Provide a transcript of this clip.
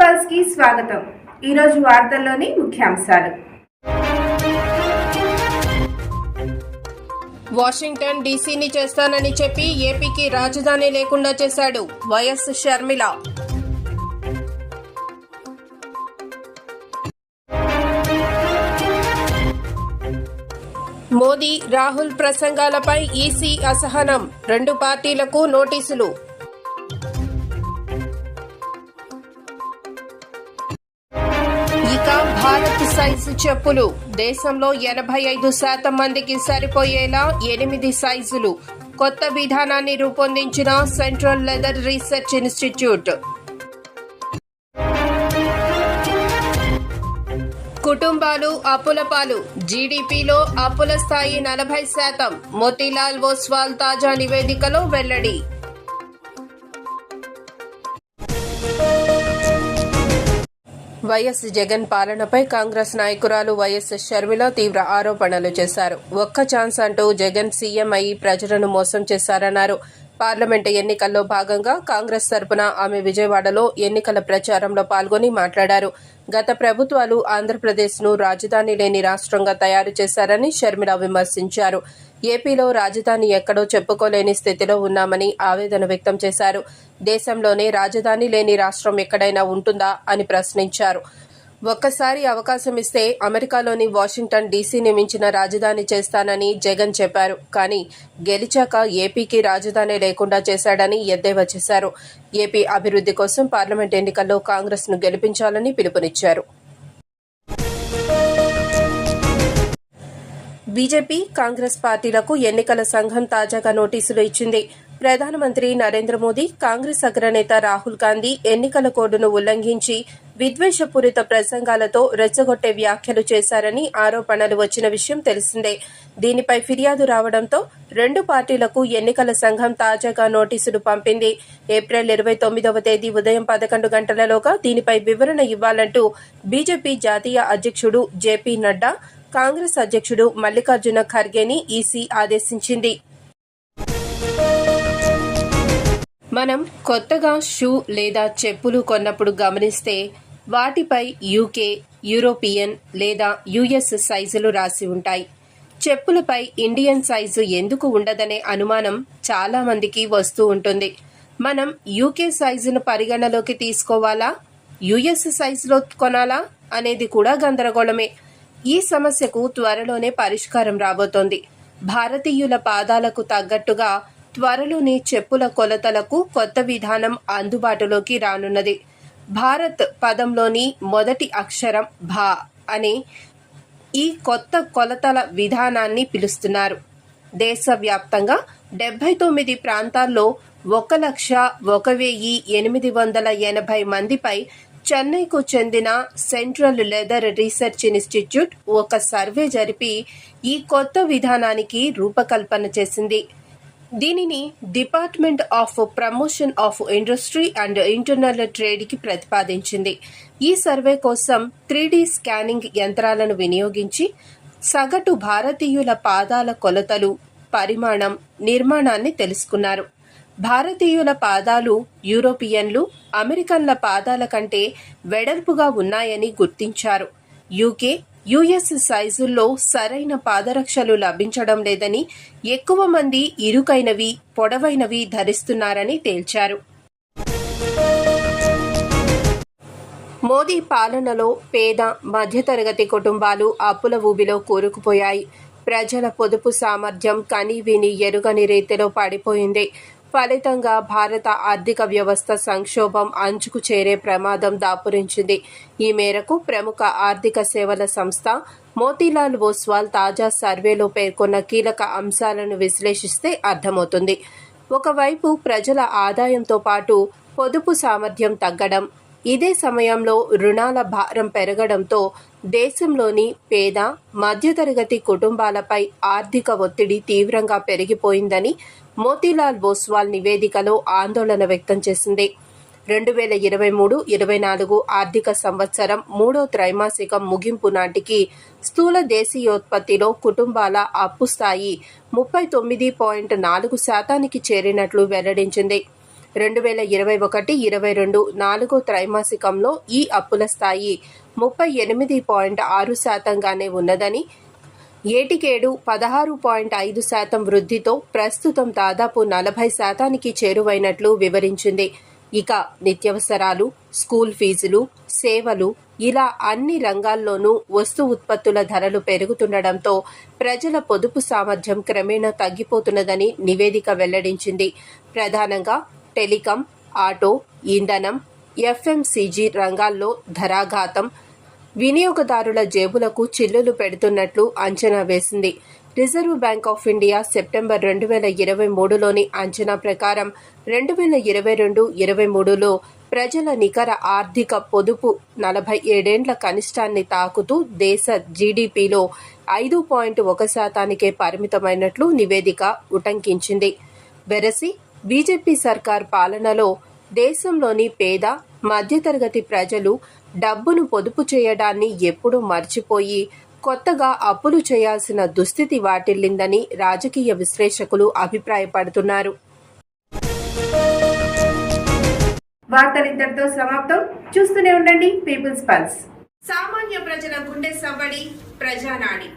పల్స్కి స్వాగతం. ఈరోజు వార్తల్లోని ముఖ్యాంశాలు. వాషింగ్టన్ డీసీని చేస్తానని చెప్పి ఏపీకి రాజధాని లేకుండా చేశాడు వైఎస్ షర్మిల. మోదీ రాహుల్ ప్రసంగాలపై ఈసీ అసహనం. రెండు పార్టీలకు నోటీసులు. సైజు చెప్పులు. దేశంలో ఎనభై ఐదు శాతం మందికి సరిపోయేలా ఎనిమిది సైజులు. కొత్త విధానాన్ని రూపొందించిన సెంట్రల్ లెదర్ రీసెర్చ్ ఇన్స్టిట్యూట్. కుటుంబాలు అప్పుల పాలు. జీడీపీలో అప్పుల స్థాయి నలభై శాతం. మోతీలాల్ ఓస్వాల్ తాజా నివేదికలో వెల్లడి. వైఎస్ జగన్ పాలనపై కాంగ్రెస్ నాయకురాలు వైఎస్ షర్మిల తీవ్ర ఆరోపణలు చేశారు. ఒక్క ఛాన్స్ అంటూ జగన్ సీఎం అయి ప్రజలను మోసం చేశారన్నారు. పార్లమెంటు ఎన్నికల్లో భాగంగా కాంగ్రెస్ తరపున ఆమె విజయవాడలో ఎన్నికల ప్రచారంలో పాల్గొని మాట్లాడారు. గత ప్రభుత్వాలు ఆంధ్రప్రదేశ్ను రాజధాని లేని రాష్ట్రంగా తయారు చేశారని షర్మిల విమర్శించారు. ఏపీలో రాజధాని ఎక్కడో చెప్పుకోలేని స్థితిలో ఉన్నామని ఆవేదన వ్యక్తం చేశారు. దేశంలోనే రాజధాని లేని రాష్ట్రం ఎక్కడైనా ఉంటుందా అని ప్రశ్నించారు. ఒక్కసారి అవకాశం ఇస్తే అమెరికాలోని వాషింగ్టన్ డీసీని మించిన రాజధాని చేస్తానని జగన్ చెప్పారు. కానీ గెలిచాక ఏపీకి రాజధాని లేకుండా చేశాడని ఎద్దేవా చేశారు. ఏపీ అభివృద్ధి కోసం పార్లమెంట్ ఎన్నికల్లో కాంగ్రెస్ను గెలిపించాలని పిలుపునిచ్చారు. బీజేపీ కాంగ్రెస్ పార్టీలకు ఎన్నికల సంఘం తాజాగా నోటీసులు ఇచ్చింది. ప్రధానమంత్రి నరేంద్ర మోదీ కాంగ్రెస్ అగ్రనేత రాహుల్ గాంధీ ఎన్నికల కోడ్ను ఉల్లంఘించి విద్వేషపూరిత ప్రసంగాలతో రెచ్చగొట్టే వ్యాఖ్యలు చేశారని ఆరోపణలు వచ్చిన విషయం తెలిసిందే. దీనిపై ఫిర్యాదు రావడంతో రెండు పార్టీలకు ఎన్నికల సంఘం తాజాగా నోటీసులు పంపింది. ఏప్రిల్ ఇరవై తొమ్మిదవ తేదీ ఉదయం పదకొండు గంటలలోగా దీనిపై వివరణ ఇవ్వాలంటూ బీజేపీ జాతీయ అధ్యక్షుడు జేపీ నడ్డా కాంగ్రెస్ అధ్యక్షుడు మల్లికార్జున ఖర్గేని ఈసీ ఆదేశించింది. మనం కొత్తగా షూ లేదా చెప్పులు కొన్నప్పుడు గమనిస్తే వాటిపై యూకే యూరోపియన్ లేదా యుఎస్ సైజులు రాసి ఉంటాయి. చెప్పులపై ఇండియన్ సైజు ఎందుకు ఉండదనే అనుమానం చాలా మందికి వస్తూ ఉంటుంది. మనం యూకే సైజును పరిగణలోకి తీసుకోవాలా? యుఎస్ సైజులో కొనాలా? అనేది కూడా గందరగోళమే. ఈ సమస్యకు త్వరలోనే పరిష్కారం రాబోతోంది. భారతీయుల పాదాలకు తగ్గట్టుగా త్వరలోనే చెప్పుల కొలతలకు కొత్త విధానం అందుబాటులోకి రానున్నది. భారత్ పదంలోని మొదటి అక్షరం భా అనే ఈ కొత్త కొలతల విధానాన్ని పిలుస్తున్నారు. దేశవ్యాప్తంగా డెబ్బై తొమ్మిది ప్రాంతాల్లో ఒక లక్ష ఒక వెయ్యి ఎనిమిది వందల ఎనభై మందిపై చెన్నైకు చెందిన సెంట్రల్ లెదర్ రీసెర్చ్ ఇన్స్టిట్యూట్ ఒక సర్వే జరిపి ఈ కొత్త విధానానికి రూపకల్పన చేసింది. దీనిని department of promotion of industry and internal ట్రేడ్కి ప్రతిపాదించింది. ఈ సర్వే కోసం త్రీ స్కానింగ్ యంత్రాలను వినియోగించి సగటు భారతీయుల పాదాల కొలతలు పరిమాణం నిర్మాణాన్ని తెలుసుకున్నారు. భారతీయుల పాదాలు యూరోపియన్లు అమెరికన్ల పాదాల కంటే వెడల్పుగా ఉన్నాయని గుర్తించారు. యూకే యుఎస్ సైజుల్లో సరైన పాదరక్షలు లభించడం లేదని ఎక్కువ మంది ఇరుకైనవి పొడవైనవి ధరిస్తున్నారని తేల్చారు. మోదీ పాలనలో పేద మధ్యతరగతి కుటుంబాలు అప్పుల ఊబిలో కూరుకుపోయాయి. ప్రజల పొదుపు సామర్థ్యం కనీవిని ఎరుగని రీతిలో పడిపోయింది. ఫలితంగా భారత ఆర్థిక వ్యవస్థ సంక్షోభం అంచుకు చేరే ప్రమాదం దాపురించింది. ఈ మేరకు ప్రముఖ ఆర్థిక సేవల సంస్థ మోతీలాల్ ఓస్వాల్ తాజా సర్వేలో పేర్కొన్న కీలక అంశాలను విశ్లేషిస్తే అర్థమవుతుంది. ఒకవైపు ప్రజల ఆదాయంతో పాటు పొదుపు సామర్థ్యం తగ్గడం ఇదే సమయంలో రుణాల భారం పెరగడంతో దేశంలోని పేద మధ్యతరగతి కుటుంబాలపై ఆర్థిక ఒత్తిడి తీవ్రంగా పెరిగిపోయిందని మోతీలాల్ బోస్వాల్ నివేదికలో ఆందోళన వ్యక్తం చేసింది. రెండు వేల ఇరవై మూడు ఇరవై నాలుగు ఆర్థిక సంవత్సరం మూడో త్రైమాసికం ముగింపు నాటికి స్థూల దేశీయోత్పత్తిలో కుటుంబాల అప్పు స్థాయి ముప్పై తొమ్మిది పాయింట్ నాలుగు శాతానికి చేరినట్లు వెల్లడించింది. రెండు వేల ఇరవై ఒకటి ఇరవై రెండు నాలుగో త్రైమాసికంలో ఈ అప్పుల స్థాయి ముప్పై ఎనిమిది పాయింట్ ఆరు శాతంగానే ఉన్నదని ఏటికేడు పదహారు పాయింట్ ఐదు శాతం వృద్ధితో ప్రస్తుతం దాదాపు నలభై శాతానికి చేరువైనట్లు వివరించింది. ఇక నిత్యవసరాలు స్కూల్ ఫీజులు సేవలు ఇలా అన్ని రంగాల్లోనూ వస్తు ఉత్పత్తుల ధరలు పెరుగుతుండటంతో ప్రజల పొదుపు సామర్థ్యం క్రమేణా తగ్గిపోతున్నదని నివేదిక వెల్లడించింది. ప్రధానంగా టెలికాం ఆటో ఇంధనం ఎఫ్ఎంసీజీ రంగాల్లో ధరాఘాతం. వినియోగదారుల జేబులకు చిల్లులు పెడుతున్నట్లు అంచనా వేసింది. Reserve bank of India September రెండు వేల ఇరవై మూడులోని అంచనా ప్రకారం రెండు వేల ఇరవై రెండు ఇరవై మూడులో ప్రజల నికర ఆర్థిక పొదుపు నలభై ఏడేండ్ల కనిష్టాన్ని తాకుతూ దేశ జీడిపిలో ఐదు పాయింట్ ఒక శాతానికే పరిమితమైనట్లు నివేదిక ఉటంకించింది. వెరసి బీజేపీ సర్కార్ పాలనలో దేశంలోని పేద మధ్యతరగతి ప్రజలు డబ్బును పొదుపు చేయడాన్ని ఎప్పుడూ మర్చిపోయి కొత్తగా అప్పులు చేయాల్సిన దుస్థితి వాటిల్లిందని రాజకీయ విశ్లేషకులు అభిప్రాయపడుతున్నారు. సమాప్తం. చూస్తూనే ఉండండి పీపుల్స్ పల్స్. సామాన్య ప్రజల గుండె సవ్వడి ప్రజానాడి.